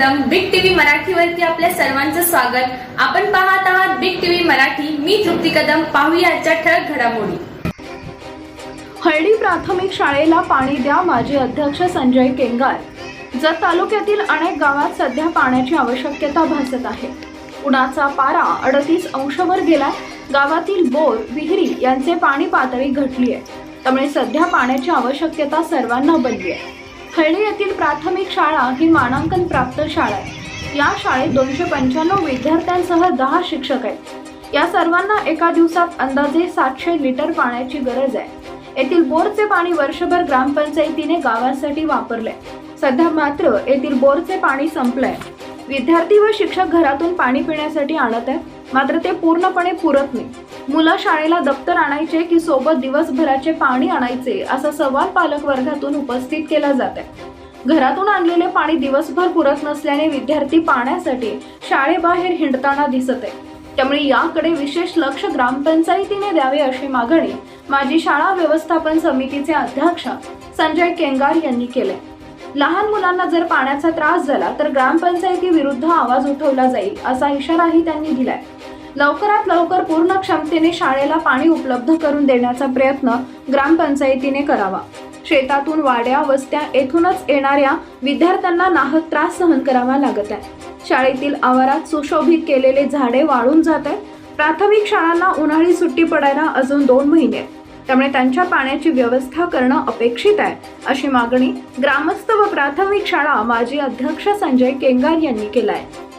Big TV मराठीवरती आपल्या सर्वांचं स्वागत. आपण पाहत आहात बिग टीव्ही मराठी. मी तृप्ती कदम. पाहूया आजच्या ठळक घडामोडी. हळदी प्राथमिक शाळेला पाणी द्या माजी अध्यक्ष संजय केंगार. जत तालुक्यातील अनेक गावात सध्या पाण्याची आवश्यकता भासत आहे. उन्हाचा पारा अडतीस अंशवर गेला गावातील बोर विहिरी यांचे पाणी पातळी घटली आहे त्यामुळे सध्या पाण्याची आवश्यकता सर्वांना बनली आहे हळणी येथील प्राथमिक शाळा ही मानांकन प्राप्त शाळा आहे. या शाळेत दोनशे पंच्याण्णव विद्यार्थ्यांसह दहा शिक्षक आहेत. या सर्वांना एका दिवसात अंदाजे सातशे लिटर पाण्याची गरज आहे. येथील बोरचे पाणी वर्षभर ग्रामपंचायतीने गावासाठी वापरले. सध्या मात्र येथील बोरचे पाणी संपलंय. विद्यार्थी व शिक्षक घरातून पाणी पिण्यासाठी आणत आहेत. मात्र ते पूर्णपणे पुरत नाही. मुलं शाळेला दप्तर आणायचे की सोबत दिवसभराचे पाणी आणायचे असा सवाल पालक वर्गातून उपस्थित केला जात आहे. घरातून आणलेले पाणी दिवसभर पुरत नसल्याने विद्यार्थी पाण्यासाठी शाळेबाहेर हिंडताना दिसत आहे. त्यामुळे याकडे विशेष लक्ष ग्रामपंचायतीने द्यावे अशी मागणी माजी शाळा व्यवस्थापन समितीचे अध्यक्ष संजय केंगार यांनी केले लहान मुलांना जर पाण्याचा त्रास झाला तर ग्रामपंचायती विरुद्ध आवाज उठवला जाईल असा इशाराही त्यांनी दिलाय. लवकरात लवकर पूर्ण क्षमतेने शाळेला पाणी उपलब्ध करून देण्याचा प्रयत्न ग्रामपंचायतीने करावा. शेतातून वाड्या वस्त्या येथूनच येणाऱ्या विद्यार्थ्यांना नाहक त्रास सहन करावा लागत आहे. शाळेतील आवारात सुशोभित केलेले झाडे वाळून जात आहेत. प्राथमिक शाळांना उन्हाळी सुट्टी पडायला अजून दोन महिने त्यामुळे त्यांच्या पाण्याची व्यवस्था करणं अपेक्षित आहे अशी मागणी ग्रामस्थ व प्राथमिक शाळा माजी अध्यक्ष संजय केंगार यांनी केला आहे